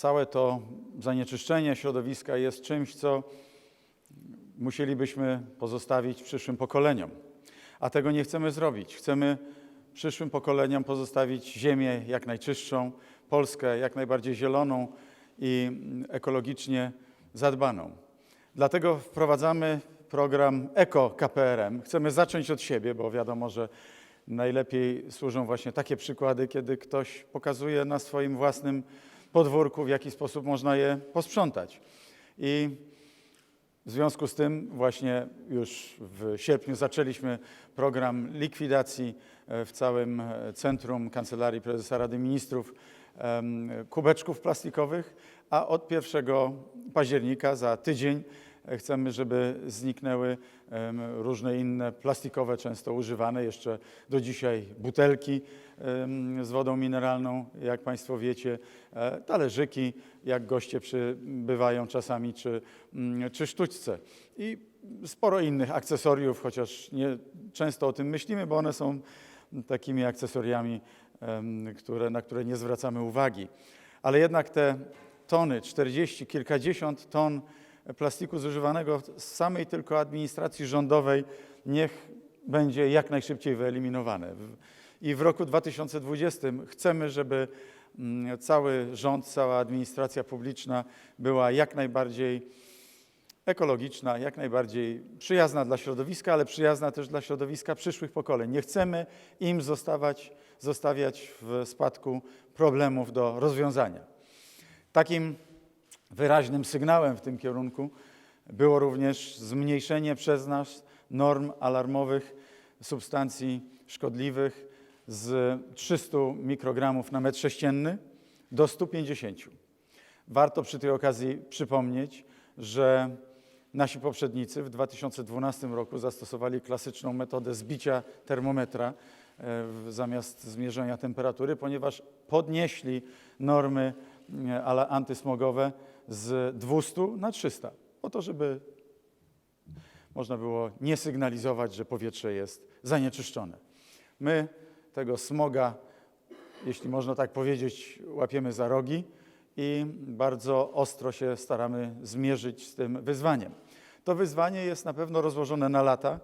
całe to zanieczyszczenie środowiska jest czymś, co musielibyśmy pozostawić przyszłym pokoleniom. A tego nie chcemy zrobić. Chcemy przyszłym pokoleniom pozostawić ziemię jak najczystszą, Polskę jak najbardziej zieloną i ekologicznie zadbaną. Dlatego wprowadzamy program Eko KPRM. Chcemy zacząć od siebie, bo wiadomo, że najlepiej służą właśnie takie przykłady, kiedy ktoś pokazuje na swoim własnym podwórku, w jaki sposób można je posprzątać. I w związku z tym właśnie już w sierpniu zaczęliśmy program likwidacji e, w całym e, centrum Kancelarii Prezesa Rady Ministrów kubeczków plastikowych, a od 1 października za tydzień chcemy, żeby zniknęły różne inne plastikowe, często używane jeszcze do dzisiaj butelki z wodą mineralną, jak Państwo wiecie, e, talerzyki, jak goście przybywają czasami, czy, mm, czy sztućce. I sporo innych akcesoriów, chociaż nie często o tym myślimy, bo one są takimi akcesoriami, które, na które nie zwracamy uwagi. Ale jednak te tony, 40, kilkadziesiąt ton plastiku zużywanego z samej tylko administracji rządowej niech będzie jak najszybciej wyeliminowane. I w roku 2020 chcemy, żeby mm, cały rząd, cała administracja publiczna była jak najbardziej ekologiczna, jak najbardziej przyjazna dla środowiska, ale przyjazna też dla środowiska przyszłych pokoleń. Nie chcemy im zostawać, zostawiać w spadku problemów do rozwiązania. Takim wyraźnym sygnałem w tym kierunku było również zmniejszenie przez nas norm alarmowych substancji szkodliwych z 300 mikrogramów na metr sześcienny do 150. Warto przy tej okazji przypomnieć, że nasi poprzednicy w 2012 roku zastosowali klasyczną metodę zbicia termometra e, zamiast zmierzenia temperatury, ponieważ podnieśli normy e, antysmogowe z 200 na 300, po to, żeby można było nie sygnalizować, że powietrze jest zanieczyszczone. My tego smoga, jeśli można tak powiedzieć, łapiemy za rogi i bardzo ostro się staramy zmierzyć z tym wyzwaniem. To wyzwanie jest na pewno rozłożone na lata,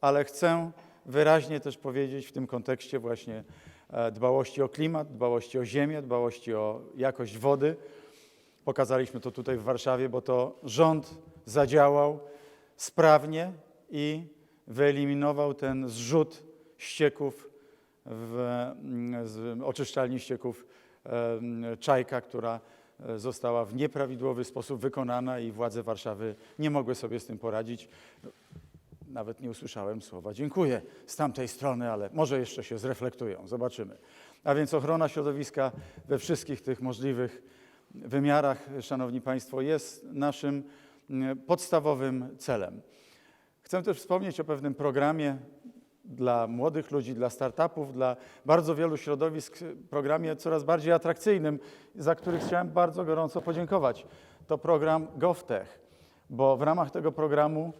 ale chcę wyraźnie też powiedzieć w tym kontekście właśnie e, dbałości o klimat, dbałości o ziemię, dbałości o jakość wody. Pokazaliśmy to tutaj w Warszawie, bo to rząd zadziałał sprawnie i wyeliminował ten zrzut ścieków w mm, z oczyszczalni ścieków em, Czajka, która e, została w nieprawidłowy sposób wykonana i władze Warszawy nie mogły sobie z tym poradzić. Nawet nie usłyszałem słowa dziękuję z tamtej strony, ale może jeszcze się zreflektują, zobaczymy. A więc ochrona środowiska we wszystkich tych możliwych wymiarach, Szanowni Państwo, jest naszym mm, podstawowym celem. Chcę też wspomnieć o pewnym programie dla młodych ludzi, dla startupów, dla bardzo wielu środowisk, programie coraz bardziej atrakcyjnym, za który chciałem bardzo gorąco podziękować. To program GovTech, bo w ramach tego programu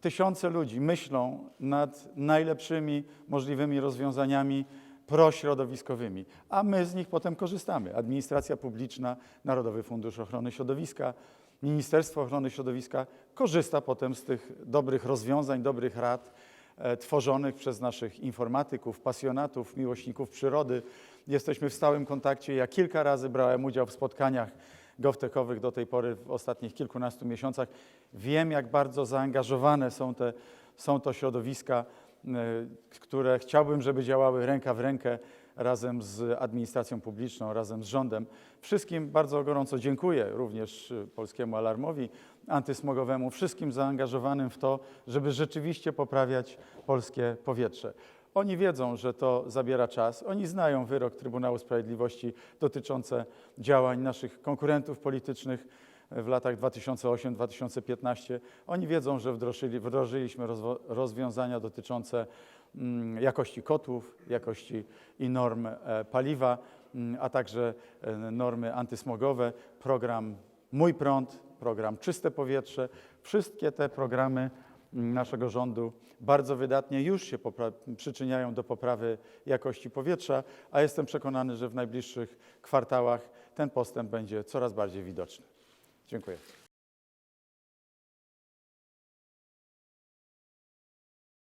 tysiące ludzi myślą nad najlepszymi możliwymi rozwiązaniami prośrodowiskowymi, a my z nich potem korzystamy. Administracja publiczna, Narodowy Fundusz Ochrony Środowiska, Ministerstwo Ochrony Środowiska korzysta potem z tych dobrych rozwiązań, dobrych rad e, tworzonych przez naszych informatyków, pasjonatów, miłośników przyrody. Jesteśmy w stałym kontakcie. Ja kilka razy brałem udział w spotkaniach GovTechowych do tej pory w ostatnich kilkunastu miesiącach. Wiem, jak bardzo zaangażowane są, te, są to środowiska, które chciałbym, żeby działały ręka w rękę razem z administracją publiczną, razem z rządem. Wszystkim bardzo gorąco dziękuję, również e, Polskiemu Alarmowi Antysmogowemu, wszystkim zaangażowanym w to, żeby rzeczywiście poprawiać polskie powietrze. Oni wiedzą, że to zabiera czas. Oni znają wyrok Trybunału Sprawiedliwości dotyczący działań naszych konkurentów politycznych w latach 2008-2015. Oni wiedzą, że wdrożyli, wdrożyliśmy rozwiązania dotyczące mm, jakości kotłów, jakości i norm e, paliwa, mm, a także e, normy antysmogowe, program Mój Prąd, program Czyste Powietrze. Wszystkie te programy mm, naszego rządu bardzo wydatnie już się przyczyniają do poprawy jakości powietrza, a jestem przekonany, że w najbliższych kwartałach ten postęp będzie coraz bardziej widoczny. Dziękuję.